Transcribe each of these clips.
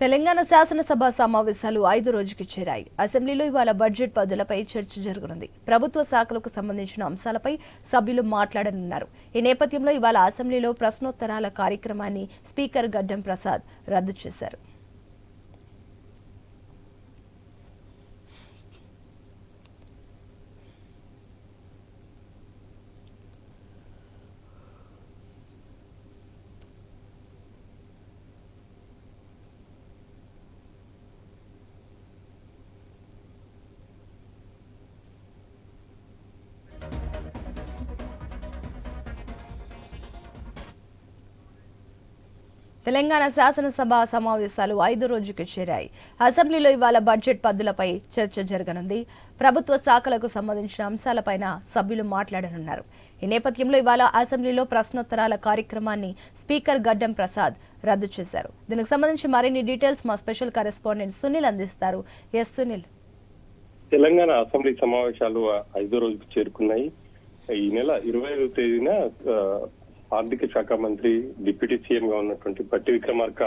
తెలంగాణ శాసనసభ సమావేశాలు ఐదు రోజుకి చేరాయి. అసెంబ్లీలో ఇవాళ బడ్జెట్ పదులపై చర్చ జరగనుంది. ప్రభుత్వ శాఖలకు సంబంధించిన అంశాలపై సభ్యులు మాట్లాడనున్నారు. ఈ నేపథ్యంలో ఇవాళ అసెంబ్లీలో ప్రశ్నోత్తరాల కార్యక్రమాన్ని స్పీకర్ గడ్డం ప్రసాద్ రద్దు చేశారు. తెలంగాణ శాసనసభ సమావేశాలు ఐదు రోజుకి చేరాయి. అసెంబ్లీలో ఇవాళ బడ్జెట్ పద్దులపై చర్చ జరగనుంది. ప్రభుత్వ శాఖలకు సంబంధించిన అంశాలపైన సభ్యులు మాట్లాడనున్నారు. ఈ నేపథ్యంలో ఇవాళ అసెంబ్లీలో ప్రశ్నోత్తరాల కార్యక్రమాన్ని స్పీకర్ గడ్డం ప్రసాద్ రద్దు చేశారు. దీనికి సంబంధించి మరిన్ని డీటెయిల్స్ మా స్పెషల్ కరెస్పాండెంట్ సునీల్ అందిస్తారు. ఎస్ సునీల్. తెలంగాణ అసెంబ్లీ సమావేశాలు ఐదో రోజుకు చేరుకున్నాయి. ఈ నెల ఇరవై ఐదో తేదీన ఆర్థిక శాఖ మంత్రి డిప్యూటీ సీఎం గా ఉన్నటువంటి పట్టి విక్రమార్క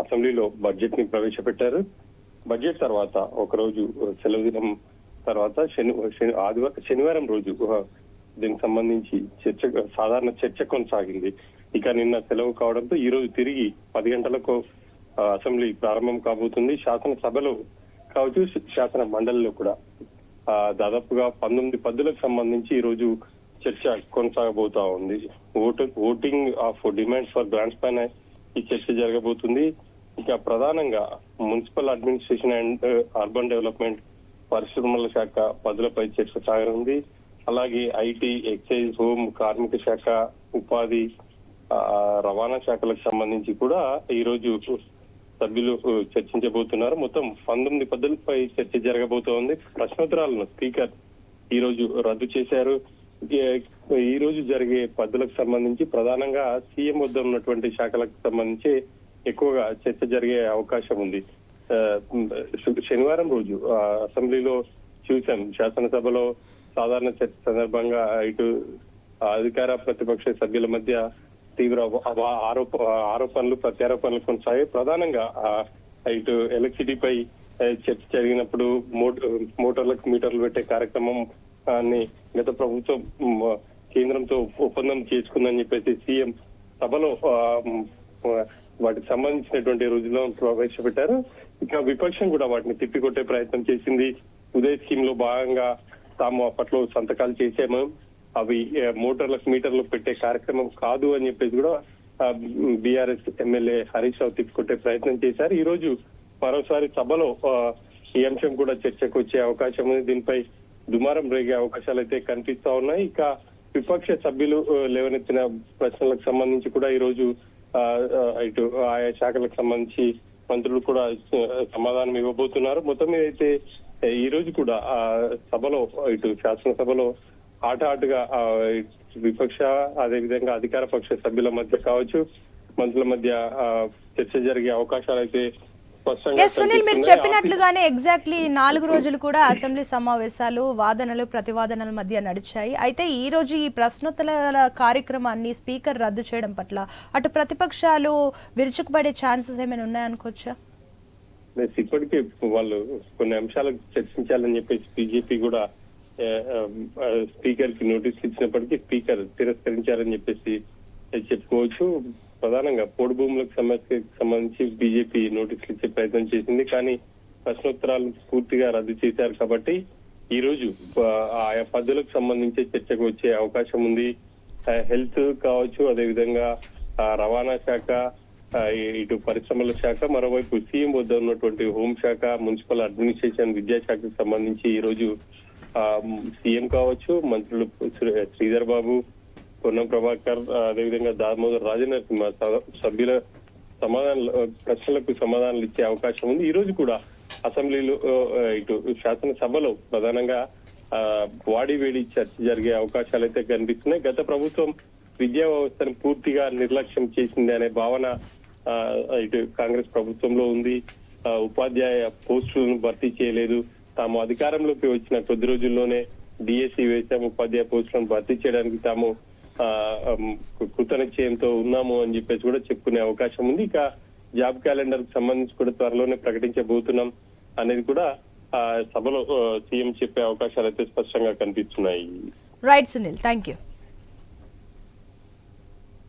అసెంబ్లీలో బడ్జెట్ని ప్రవేశపెట్టారు. బడ్జెట్ తర్వాత ఒక రోజు సెలవు దినం తర్వాత శని ఆదివారం శనివారం రోజు దీనికి సంబంధించి చర్చ సాధారణ చర్చ కొనసాగింది. ఇక నిన్న సెలవు కావడంతో ఈ రోజు తిరిగి పది గంటలకు అసెంబ్లీ ప్రారంభం కాబోతుంది. శాసనసభలో కావచ్చు శాసన మండలిలో కూడా. దాదాపుగా పంతొమ్మిది పద్దులకు సంబంధించి ఈ రోజు చర్చ కొనసాగబోతా ఉంది vote voting of demands for grants పైన ఈ చర్చ జరగబోతుంది. ఇంకా ప్రధానంగా municipal administration and urban development పరిశ్రమల శాఖ పదులపై చర్చ సాగనుంది. అలాగే ఐటీ ఎక్సైజ్ హోమ్ కార్మిక శాఖ ఉపాధి ఆ, రవాణా శాఖలకు సంబంధించి కూడా ఈ రోజు సభ్యులు చర్చించబోతున్నారు. మొత్తం పంతొమ్మిది పద్ధతులపై చర్చ జరగబోతోంది. ప్రశ్నోత్తరాలను స్పీకర్ ఈ రోజు రద్దు చేశారు. ఈ రోజు జరిగే పద్దులకు సంబంధించి ప్రధానంగా సీఎం వద్ద ఉన్నటువంటి శాఖలకు సంబంధించి ఎక్కువగా చర్చ జరిగే అవకాశం ఉంది. శనివారం రోజు ఆ, అసెంబ్లీలో చూశాం. శాసనసభలో సాధారణ చర్చ సందర్భంగా ఇటు అధికార ప్రతిపక్ష సభ్యుల మధ్య తీవ్ర ఆరోప ఆరోపణలు ప్రత్యారోపణలు కొనసాగాయి. ప్రధానంగా ఆ, ఇటు ఎలక్ట్రిసిటీపై పై చర్చ జరిగినప్పుడు మోటార్లకు మీటర్లు పెట్టే కార్యక్రమం ని గత ప్రభుత్వం కేంద్రంతో ఒప్పందం చేసుకుందని చెప్పేసి సీఎం సభలో వాటికి సంబంధించినటువంటి రోజులను ప్రవేశపెట్టారు. ఇంకా విపక్షం కూడా వాటిని తిప్పికొట్టే ప్రయత్నం చేసింది. ఉదయ్ స్కీమ్లో భాగంగా తాము అప్పట్లో సంతకాలు చేసాము అవి మోటార్లకు మీటర్లు పెట్టే కార్యక్రమం కాదు అని చెప్పేసి కూడా బీఆర్ఎస్ ఎమ్మెల్యే హరీష్ రావు తిప్పికొట్టే ప్రయత్నం చేశారు. ఈ రోజు మరోసారి సభలో ఈ అంశం కూడా చర్చకు వచ్చే అవకాశం ఉంది. దీనిపై దుమారం రేగే అవకాశాలు అయితే కనిపిస్తా ఉన్నాయి. ఇక విపక్ష సభ్యులు లేవనెత్తిన ప్రశ్నలకు సంబంధించి కూడా ఈ రోజు ఆ, ఇటు ఆయా శాఖలకు సంబంధించి మంత్రులు కూడా సమాధానం ఇవ్వబోతున్నారు. మొత్తం మీద అయితే ఈ రోజు కూడా ఆ సభలో ఇటు శాసనసభలో ఆట ఆటగా ఆ, విపక్ష అదేవిధంగా అధికార పక్ష సభ్యుల మధ్య కావచ్చు మంత్రుల మధ్య ఆ, చర్చ జరిగే అవకాశాలు అయితే సునీల్ మీరు. చెప్పినట్లుగానే ఎగ్జాక్ట్లీ నాలుగు రోజులు కూడా అసెంబ్లీ సమావేశాలు వాదనలు ప్రతివాదనల మధ్య నడిచాయి. అయితే ఈ రోజు ఈ ప్రశ్నోత్తరాల కార్యక్రమాన్ని స్పీకర్ రద్దు చేయడం పట్ల అటు ప్రతిపక్షాలు విరుచుకుపడే ఛాన్సెస్ ఏమైనా ఉన్నాయనుకోవచ్చా ఇప్పటికే వాళ్ళు కొన్ని అంశాలకు చర్చించాలని చెప్పేసి బీజేపీ కూడా స్పీకర్కి నోటీసులు ఇచ్చినప్పటికీ స్పీకర్ తిరస్కరించారని చెప్పేసి చెప్పుకోవచ్చు. ప్రధానంగా పోడు భూములకు సమస్యకు సంబంధించి బీజేపీ నోటీసులు ఇచ్చే ప్రయత్నం చేసింది. కానీ ప్రశ్నోత్తరాలు పూర్తిగా రద్దు చేశారు కాబట్టి ఈ రోజు ఆయా పద్ధతులకు సంబంధించి చర్చకు వచ్చే అవకాశం ఉంది. ఆ, హెల్త్ కావచ్చు అదేవిధంగా ఆ, రవాణా శాఖ ఇటు పరిశ్రమల శాఖ మరోవైపు సీఎం వద్ద ఉన్నటువంటి హోంశాఖ మున్సిపల్ అడ్మినిస్ట్రేషన్ విద్యాశాఖకు సంబంధించి ఈ రోజు ఆ, సీఎం కావచ్చు మంత్రులు శ్రీధర్ బాబు పొన్నం ప్రభాకర్ అదేవిధంగా దామోదర్ రాజనరసింహ స- సభ్యుల సమాధానాలు ప్రశ్నలకు సమాధానాలు ఇచ్చే అవకాశం ఉంది. ఈ రోజు కూడా అసెంబ్లీలో ఇటు శాసనసభలో ప్రధానంగా ఆ, వాడి వేడి చర్చ జరిగే అవకాశాలు అయితే కనిపిస్తున్నాయి. గత ప్రభుత్వం విద్యా వ్యవస్థను పూర్తిగా నిర్లక్ష్యం చేసింది అనే భావన ఆ, ఇటు కాంగ్రెస్ ప్రభుత్వంలో ఉంది. ఆ, ఉపాధ్యాయ పోస్టులను భర్తీ చేయలేదు. తాము అధికారంలోకి వచ్చిన కొద్ది రోజుల్లోనే డిఎస్సి వేసాము ఉపాధ్యాయ పోస్టులను భర్తీ చేయడానికి తాము కృతనిశ్చయంతో ఉన్నాము అని చెప్పేసి కూడా చెప్పుకునే అవకాశం ఉంది. ఇక జాబ్ క్యాలెండర్కి సంబంధించి కూడా త్వరలోనే ప్రకటించబోతున్నాం అనేది కూడా ఆ సభలో సీఎం చెప్పే అవకాశాలు అయితే స్పష్టంగా కనిపిస్తున్నాయి. Right Sunil thank you